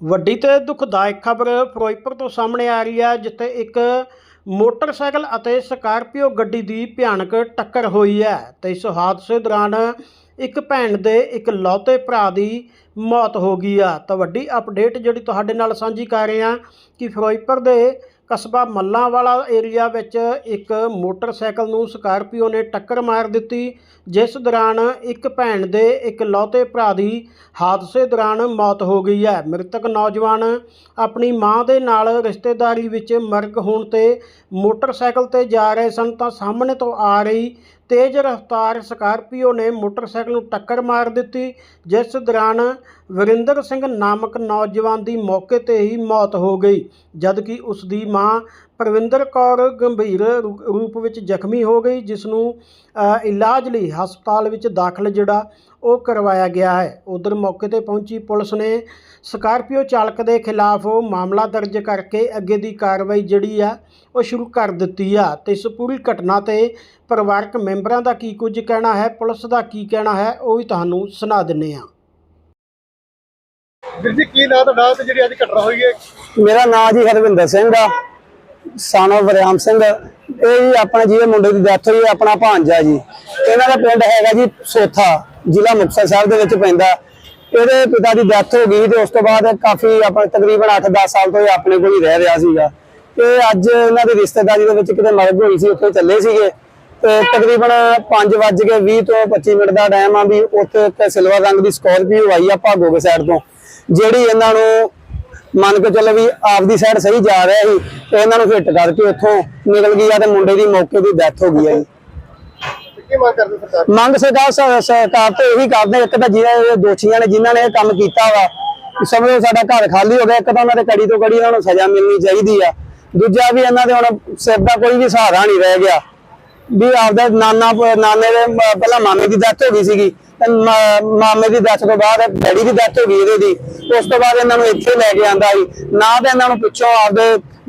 ਵੱਡੀ ਤੇ ਦੁਖਦਾਇਕ ਖਬਰ ਫਿਰੋਜ਼ਪੁਰ ਤੋਂ ਸਾਹਮਣੇ ਆ ਰਹੀ ਹੈ, ਜਿੱਥੇ ਇੱਕ ਮੋਟਰਸਾਈਕਲ ਅਤੇ ਸਕਾਰਪੀਓ ਗੱਡੀ ਦੀ ਭਿਆਨਕ ਟੱਕਰ ਹੋਈ ਹੈ ਤੇ ਇਸ ਹਾਦਸੇ ਦੌਰਾਨ ਇੱਕ ਭੈਣ ਦੇ ਇੱਕ ਲੌਤੇ ਭਰਾ ਦੀ ਮੌਤ ਹੋ ਗਈ ਆ। ਤਾਂ ਵੱਡੀ ਅਪਡੇਟ ਜਿਹੜੀ ਤੁਹਾਡੇ ਨਾਲ ਸਾਂਝੀ ਕਰ ਰਹੇ ਹਾਂ ਕਿ ਫਿਰੋਜ਼ਪੁਰ ਦੇ ਕਸਬਾ ਮੱਲਾਂ ਵਾਲਾ ਏਰੀਆ ਵਿੱਚ ਇੱਕ ਮੋਟਰਸਾਈਕਲ ਨੂੰ ਸਕਾਰਪੀਓ ਨੇ ਟੱਕਰ ਮਾਰ ਦਿੱਤੀ, ਜਿਸ ਦੌਰਾਨ ਇੱਕ ਭੈਣ ਦੇ ਇੱਕ ਲੌਤੇ ਭਰਾ ਦੀ ਹਾਦਸੇ ਦੌਰਾਨ ਮੌਤ ਹੋ ਗਈ ਹੈ। ਮ੍ਰਿਤਕ ਨੌਜਵਾਨ ਆਪਣੀ ਮਾਂ ਦੇ ਨਾਲ ਰਿਸ਼ਤੇਦਾਰੀ ਵਿੱਚ ਮਰਗ ਹੋਣ ਤੇ ਮੋਟਰਸਾਈਕਲ ਤੇ ਜਾ ਰਹੇ ਸਨ ਤਾਂ ਸਾਹਮਣੇ ਤੋਂ ਆ ਰਹੀ ਤੇਜ਼ ਰਫ਼ਤਾਰ ਸਕਾਰਪੀਓ ਨੇ ਮੋਟਰਸਾਈਕਲ ਨੂੰ ਟੱਕਰ ਮਾਰ ਦਿੱਤੀ, ਜਿਸ ਦੌਰਾਨ ਵਰਿੰਦਰ ਸਿੰਘ ਨਾਮਕ ਨੌਜਵਾਨ ਦੀ ਮੌਕੇ ਤੇ ਹੀ ਮੌਤ ਹੋ ਗਈ, ਜਦਕਿ ਉਸ ਦੀ ਮਾਂ ਪ੍ਰਵਿੰਦਰ ਕੌਰ ਗੰਭੀਰ ਰੂ- ਰੂਪ ਵਿੱਚ ਜ਼ਖਮੀ ਹੋ ਗਈ ਜਿਸ ਨੂੰ ਇਲਾਜ ਲਈ ਹਸਪਤਾਲ ਵਿੱਚ ਦਾਖਲ ਜਿਹੜਾ ਉਹ ਕਰਵਾਇਆ ਗਿਆ ਹੈ। ਉਧਰ ਮੌਕੇ ਤੇ ਪਹੁੰਚੀ ਪੁਲਿਸ ਨੇ ਸਕਾਰਪੀਓ ਚਾਲਕ ਦੇ ਖਿਲਾਫ ਮਾਮਲਾ ਦਰਜ ਕਰਕੇ ਅੱਗੇ ਦੀ ਕਾਰਵਾਈ ਜਿਹੜੀ ਆ ਉਹ ਸ਼ੁਰੂ ਕਰ ਦਿੱਤੀ ਆ। ਤੇ ਇਸ ਪੂਰੀ ਘਟਨਾ ਤੇ ਪਰਿਵਾਰਕ ਮੈਂਬਰਾਂ ਦਾ ਕੀ ਕੁਝ ਕਹਿਣਾ ਹੈ ਪੁਲਿਸ ਦਾ ਕੀ ਕਹਿਣਾ ਹੈ ਉਹ ਵੀ ਤੁਹਾਨੂੰ ਸੁਣਾ ਦਿੰਨੇ ਆ। ਵੀਰ ਜੀ ਕੀ ਨਾਂ ਤੁਹਾਡਾ ਤੇ ਜਿਹੜੀ ਅੱਜ ਘਟਨਾ ਹੋਈ ਹੈ? ਮੇਰਾ ਨਾਮ ਜੀ ਹਰਵਿੰਦਰ ਸਿੰਘ ਆ। ਸਾਨੋ ਵਰਿਆਮ ਸਿੰਘ, ਇਹ ਜੀ ਆਪਣੇ ਜਿਹਦੇ ਮੁੰਡੇ ਦੀ ਡੈਥ ਹੋਈ ਆਪਣਾ ਭਾਂਜਾ ਜੀ। ਇਹਨਾਂ ਦਾ ਪਿੰਡ ਹੈਗਾ ਜੀ ਸੋਥਾ, ਜ਼ਿਲ੍ਹਾ ਮੁਕਤਸਰ ਸਾਹਿਬ ਦੇ ਵਿੱਚ ਪੈਂਦਾ। ਇਹਦੇ ਪਿਤਾ ਦੀ ਡੈਥ ਹੋ ਗਈ ਤੇ ਉਸ ਤੋਂ ਬਾਅਦ ਕਾਫੀ ਆਪਣੇ ਤਕਰੀਬਨ 8-10 ਸਾਲ ਤੋਂ ਇਹ ਆਪਣੇ ਕੋਲ ਹੀ ਰਹਿ ਰਿਹਾ ਸੀਗਾ। ਇਹ ਅੱਜ ਇਹਨਾਂ ਦੀ ਰਿਸ਼ਤੇਦਾਰੀ ਦੇ ਵਿੱਚ ਕਿਤੇ ਮਰਗ ਹੋਈ ਸੀ, ਉੱਥੇ ਚੱਲੇ ਸੀਗੇ। ਤੇ ਤਕਰੀਬਨ 5:20 ਤੋਂ 25 ਮਿੰਟ ਦਾ ਟਾਈਮ ਆ ਵੀ ਉੱਥੇ ਇੱਕ ਸਿਲਵਰ ਰੰਗ ਦੀ ਸਕੋਰਪੀਓ ਆਈ ਆ ਭਾਗੋ ਸਾਈਡ ਤੋਂ, ਜਿਹੜੀ ਇਹਨਾਂ ਨੂੰ ਮੰਨ ਕੇ ਚੱਲੋ ਵੀ ਆਪਦੀ ਸਾਈਡ ਸਹੀ ਜਾ ਰਿਹਾ ਸੀ ਤੇ ਇਹਨਾਂ ਨੂੰ ਹਿੱਟ ਕਰਕੇ ਉੱਥੋਂ ਨਿਕਲ ਗਈ ਆ ਤੇ ਮੁੰਡੇ ਦੀ ਮੌਕੇ ਦੀ ਡੈਥ ਹੋ ਗਈ ਆ ਜੀ। ਮੰਗ ਕਰਦੇ ਸਰਕਾਰ ਮੰਗ ਸਰਕਾਰ ਤੋਂ ਇਹੀ ਕਰਦੇ ਇੱਕ ਤਾਂ ਇਹ ਦੋਸ਼ੀਆਂ ਨੇ ਜਿਨ੍ਹਾਂ ਨੇ ਇਹ ਕੰਮ ਕੀਤਾ ਵਾ ਸਮਝੋ ਸਾਡਾ ਘਰ ਖਾਲੀ ਹੋ ਗਿਆ ਇੱਕ ਤਾਂ ਉਹਨਾਂ ਦੇ ਕੜੀ ਤੋਂ ਕੜੀ ਇਹਨਾਂ ਨੂੰ ਸਜ਼ਾ ਮਿਲਣੀ ਚਾਹੀਦੀ ਆ। ਦੂਜਾ ਵੀ ਇਹਨਾਂ ਦੇ ਹੁਣ ਸਿਰ ਦਾ ਕੋਈ ਵੀ ਸਹਾਰਾ ਨਹੀਂ ਰਹਿ ਗਿਆ। ਵੀ ਆਪਦਾ ਨਾਨਾ ਨਾਨੇ ਦੇ ਪਹਿਲਾਂ ਮਾਮੇ ਦੀ ਡੈਥ ਹੋ ਗਈ ਸੀਗੀ ਮਾਮੇ ਦੀ ਡੈਥ ਤੋਂ ਬਾਅਦ ਡੈਡੀ ਦੀ ਡੈਥ ਹੋ ਗਈ ਇਹਦੇ ਦੀ। ਉਸ ਤੋਂ ਬਾਅਦ ਇਹਨਾਂ ਨੂੰ ਇੱਥੇ ਲੈ ਕੇ ਆਂਦਾ ਸੀ। ਨਾ ਤੇ ਇਹਨਾਂ ਨੂੰ ਪਿੱਛੋਂ ਆਪਦੇ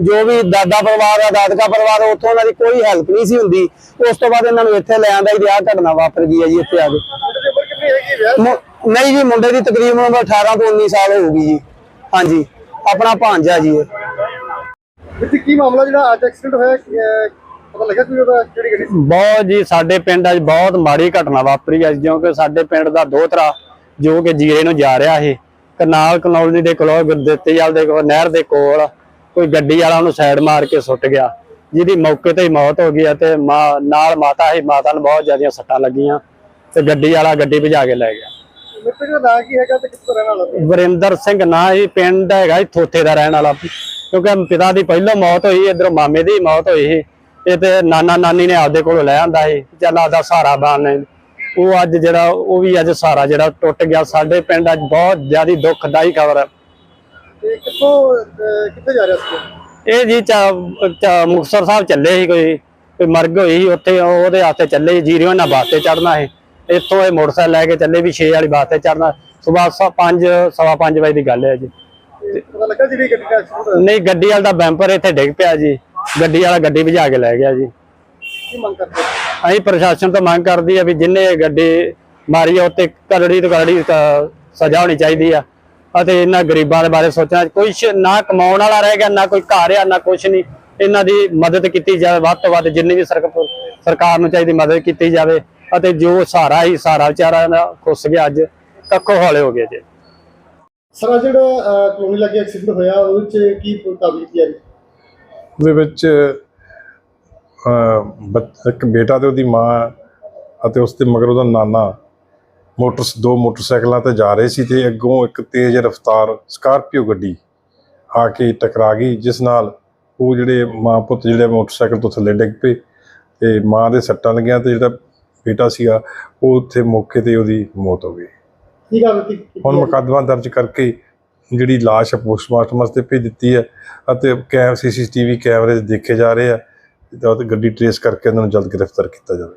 ਜੋ ਵੀ ਦਾਦਾ ਪਰਿਵਾਰ ਆ ਦਾਦਕਾ ਪਰਿਵਾਰ ਉੱਥੋਂ ਇਹਨਾਂ ਦੀ ਕੋਈ ਹੈਲਪ ਨਹੀਂ ਸੀ ਹੁੰਦੀ। ਉਸ ਤੋਂ ਬਾਅਦ ਇਹਨਾਂ ਨੂੰ ਇੱਥੇ ਲੈ ਆਂਦਾ ਸੀ ਤੇ ਆਹ ਘਟਨਾ ਵਾਪਰ ਗਈ ਹੈ ਜੀ ਇੱਥੇ ਆ ਕੇ। ਵਿਆਹ ਨਹੀਂ ਜੀ ਮੁੰਡੇ ਦੀ ਤਕਰੀਬਨ ਉਮਰ 18 ਤੋਂ 19 ਸਾਲ ਹੋਊਗੀ ਜੀ। ਹਾਂਜੀ ਆਪਣਾ ਭਾਂਜਾ ਜੀ ਇਹ। ਕੀ ਮਾਮਲਾ ਜਿਹੜਾ ਅੱਜ ਐਕਸੀਡੈਂਟ ਹੋਇਆ ਪਤਾ ਲੱਗਾ ਕੋਈ ਉਹਦਾ ਕਿਹੜੀ ਗੱਡੀ ਸੀ? ਬਹੁਤ ਜੀ ਸਾਡੇ ਪਿੰਡ ਅੱਜ ਬਹੁਤ ਮਾੜੀ ਘਟਨਾ ਵਾਪਰੀ ਹੈ ਕਿਉਂਕਿ ਸਾਡੇ ਪਿੰਡ ਦਾ ਦੋਹਤਰਾ ਜੋ ਕਿ ਜੀਰੇ ਨੂੰ ਜਾ ਰਿਹਾ ਸੀ ਕਨਾਲ ਕਨੌਲੀ ਦੇ ਕੋਲ ਗੁਰਦਿੱਤੇ ਜਾਲ ਦੇ ਕੋਲ ਨਹਿਰ ਦੇ ਕੋਲ ਕੋਈ ਗੱਡੀ ਵਾਲਾ ਉਹਨੂੰ ਸਾਈਡ ਮਾਰ ਕੇ ਸੁੱਟ ਗਿਆ ਜਿਹਦੀ ਮੌਕੇ ਤੇ ਹੀ ਮੌਤ ਹੋ ਗਈ ਹੈ ਤੇ ਮਾਂ ਨਾਲ ਮਾਤਾ ਸੀ ਮਾਤਾ ਨੂੰ ਬਹੁਤ ਜ਼ਿਆਦੀਆਂ ਸੱਟਾਂ ਲੱਗੀਆਂ ਤੇ ਗੱਡੀ ਵਾਲਾ ਗੱਡੀ ਭਜਾ ਕੇ ਲੈ ਗਿਆ? ਵਰਿੰਦਰ ਸਿੰਘ ਨਾਂ ਹੀ ਪਿੰਡ ਹੈਗਾ ਹੀ ਥੋਥੇ ਦਾ ਰਹਿਣ ਵਾਲਾ ਕਿਉਂਕਿ ਪਿਤਾ ਦੀ ਪਹਿਲਾਂ ਮੌਤ ਹੋਈ ਇਧਰੋਂ ਮਾਮੇ ਦੀ ਮੌਤ ਹੋਈ ਸੀ ਇਹ ਤੇ ਨਾਨਾ ਨਾਨੀ ਨੇ ਆਪਦੇ ਕੋਲੋਂ ਲੈ ਆਂਦਾ ਸੀ ਚੱਲ ਆਪਦਾ ਸਹਾਰਾ ਬਾਣੇ ਉਹ ਅੱਜ ਜਿਹੜਾ ਉਹ ਵੀ ਅੱਜ ਸਹਾਰਾ ਜਿਹੜਾ ਟੁੱਟ ਗਿਆ। ਸਾਡੇ ਪਿੰਡ ਅੱਜ ਬਹੁਤ ਜ਼ਿਆਦੀ ਦੁੱਖਦਾਈ ਖਬਰ ਹੈ ਤੇ ਕਿੱਥੋਂ ਅਹ, ਕਿੱਥੇ ਜਾ ਰਿਹਾ ਸੀ? ਇਹ ਜੀ ਮੁਕਤਸਰ ਸਾਹਿਬ ਚੱਲੇ ਸੀ ਕੋਈ ਕੋਈ ਮਰਗ ਹੋਈ ਸੀ ਉੱਥੇ ਉਹ- ਉਹਦੇ ਹੱਥੇ ਚੱਲੇ ਜੀਰੀਓ ਨਾਲ ਬਾਸ ਤੇ ਚੜਨਾ ਹੈ ਇੱਥੋਂ ਇਹ ਮੋਟਰਸਾਈਕਲ ਲੈ ਕੇ ਚੱਲੇ ਵੀ 6 ਵਾਲੀ ਬਾਸ ਤੇ ਚੜਨਾ ਸਵੇਰ 5 ਸਵਾ 5 ਵਜੇ ਦੀ ਗੱਲ ਹੈ ਜੀ। ਨਹੀਂ ਗੱਡੀ ਵਾਲਾ ਦਾ ਬੈਂਪਰ ਇੱਥੇ ਡਿੱਗ ਪਿਆ ਜੀ। ਗੱਡੀ ਵਾਲਾ ਗੱਡੀ ਭਜਾ ਕੇ ਲੈ ਗਿਆ ਜੀ। ਕੀ ਮੰਗ ਕਰਦੇ ਅਸੀਂ ਪ੍ਰਸ਼ਾਸਨ ਤੋਂ ਮੰਗ ਕਰਦੀ ਆ ਵੀ ਜਿੰਨੇ ਗੱਡੀ ਮਾਰੀ ਆ ਉੱਤੇ ਕਰੜੀ ਤੋਂ ਕਰੜੀ ਸਜ਼ਾ ਹੋਣੀ ਚਾਹੀਦੀ ਆ। ਅਤੇ ਇਹਨਾਂ ਗਰੀਬਾਂ ਦੇ ਬਾਰੇ ਸੋਚਣਾ ਕੋਈ ਨਾ ਕਮਾਉਣ ਵਾਲਾ ਰਹਿ ਗਿਆ ਨਾ ਕੋਈ ਘਰ ਆ ਨਾ ਕੁਛ ਨਹੀਂ। ਇਹਨਾਂ ਦੀ ਮਦਦ ਕੀਤੀ ਜਾਵੇ ਵੱਧ ਤੋਂ ਵੱਧ ਜਿੰਨੀ ਵੀ ਸਰਕਾਰ ਨੂੰ ਚਾਹੀਦੀ ਮਦਦ ਕੀਤੀ ਜਾਵੇ। ਅਤੇ ਜੋ ਸਹਾਰਾ ਹੀ ਸਹਾਰਾ ਵਿਚਾਰਾ ਨਾ ਖੁੱਸ ਗਿਆ ਅੱਜ ਕੱਖੋ ਹੌਲੇ ਹੋ ਗਏ ਜੀ। ਸਰ ਜਿਹੜਾ ਕਲੋਨੀ ਲੱਗੇ ਐਕਸੀਡੈਂਟ ਹੋਇਆ ਉਹਦੇ ਵਿੱਚ ਕੀ ਕਾਬਲੀ ਕੀਤੀ ਹੈ ਉਹਦੇ ਵਿੱਚ ਇੱਕ ਬੇਟਾ ਤੇ ਉਹਦੀ ਮਾਂ ਅਤੇ ਉਸ ਦੇ ਮਗਰ ਉਹਦਾ ਨਾਨਾ ਮੋਟਰ ਦੋ ਮੋਟਰਸਾਈਕਲਾਂ ਤੇ ਜਾ ਰਹੇ ਸੀ ਤੇ ਅੱਗੋਂ ਇੱਕ ਤੇਜ਼ ਰਫ਼ਤਾਰ ਸਕਾਰਪੀਓ ਗੱਡੀ ਆ ਕੇ ਟਕਰਾ ਗਈ ਜਿਸ ਨਾਲ ਉਹ ਜਿਹੜੇ ਮਾਂ ਪੁੱਤ ਜਿਹੜੇ ਮੋਟਰਸਾਈਕਲ ਤੋਂ ਥੱਲੇ ਡਿੱਗ ਪਏ ਤੇ ਮਾਂ ਦੇ ਸੱਟਾਂ ਲੱਗੀਆਂ ਤੇ ਜਿਹੜਾ ਬੇਟਾ ਸੀਗਾ ਉਹ ਉੱਥੇ ਮੌਕੇ ਤੇ ਉਹਦੀ ਮੌਤ ਹੋ ਗਈ। ਕੀ ਗੱਲ ਕੀਤੀ ਹੁਣ ਮੁਕੱਦਮਾ ਦਰਜ ਕਰਕੇ ਜਿਹੜੀ ਲਾਸ਼ ਹੈ ਪੋਸਟਮਾਰਟਮ ਵਾਸਤੇ ਭੇਜ ਦਿੱਤੀ ਹੈ ਅਤੇ ਕੈਮ, ਸੀਸੀਟੀਵੀ ਕੈਮਰੇ ਦੇਖੇ ਜਾ ਰਹੇ ਆ, ਤੇ ਗੱਡੀ ਟਰੇਸ ਕਰਕੇ ਇਹਨਾਂ ਨੂੰ ਜਲਦ ਗ੍ਰਿਫਤਾਰ ਕੀਤਾ ਜਾਵੇ।